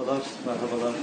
Merhabalar, merhabalar.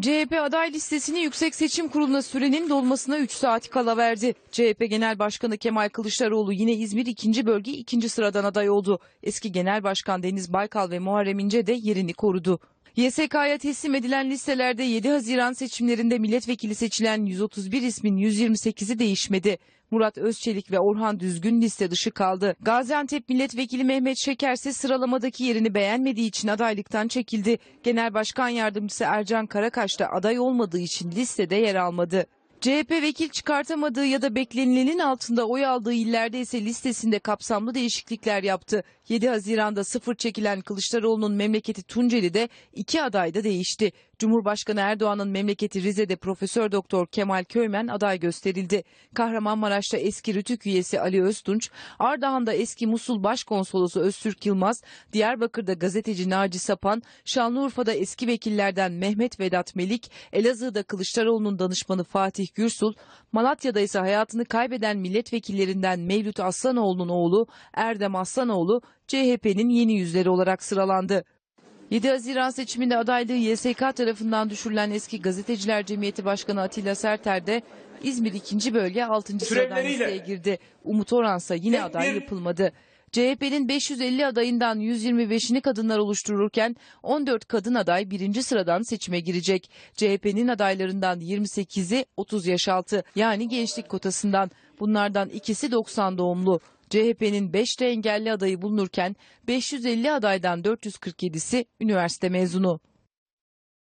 CHP aday listesini Yüksek Seçim Kurulu'na sürenin dolmasına 3 saat kala verdi. CHP Genel Başkanı Kemal Kılıçdaroğlu yine İzmir 2. bölge 2. sıradan aday oldu. Eski Genel Başkan Deniz Baykal ve Muharrem İnce de yerini korudu. YSK'ya teslim edilen listelerde 7 Haziran seçimlerinde milletvekili seçilen 131 ismin 128'i değişmedi. Murat Özçelik ve Orhan Düzgün liste dışı kaldı. Gaziantep Milletvekili Mehmet Şeker ise sıralamadaki yerini beğenmediği için adaylıktan çekildi. Genel Başkan Yardımcısı Ercan Karakaş da aday olmadığı için listede yer almadı. CHP vekil çıkartamadığı ya da beklenilenin altında oy aldığı illerde ise listesinde kapsamlı değişiklikler yaptı. 7 Haziran'da sıfır çekilen Kılıçdaroğlu'nun memleketi Tunceli'de iki aday da değişti. Cumhurbaşkanı Erdoğan'ın memleketi Rize'de Profesör Doktor Kemal Köymen aday gösterildi. Kahramanmaraş'ta eski Rütük üyesi Ali Öztunç, Ardahan'da eski Musul Başkonsolosu Öztürk Yılmaz, Diyarbakır'da gazeteci Naci Sapan, Şanlıurfa'da eski vekillerden Mehmet Vedat Melik, Elazığ'da Kılıçdaroğlu'nun danışmanı Fatih Gürsul, Malatya'da ise hayatını kaybeden milletvekillerinden Mevlüt Aslanoğlu'nun oğlu Erdem Aslanoğlu CHP'nin yeni yüzleri olarak sıralandı. 7 Haziran seçiminde adaylığı YSK tarafından düşürülen eski Gazeteciler Cemiyeti Başkanı Atilla Serter de İzmir 2. bölge 6. sıradan listeye girdi. Umut Oransa yine aday yapılmadı. CHP'nin 550 adayından 125'ini kadınlar oluştururken 14 kadın aday birinci sıradan seçime girecek. CHP'nin adaylarından 28'i 30 yaş altı yani gençlik kotasından. Bunlardan ikisi 90 doğumlu. CHP'nin 5 de engelli adayı bulunurken 550 adaydan 447'si üniversite mezunu.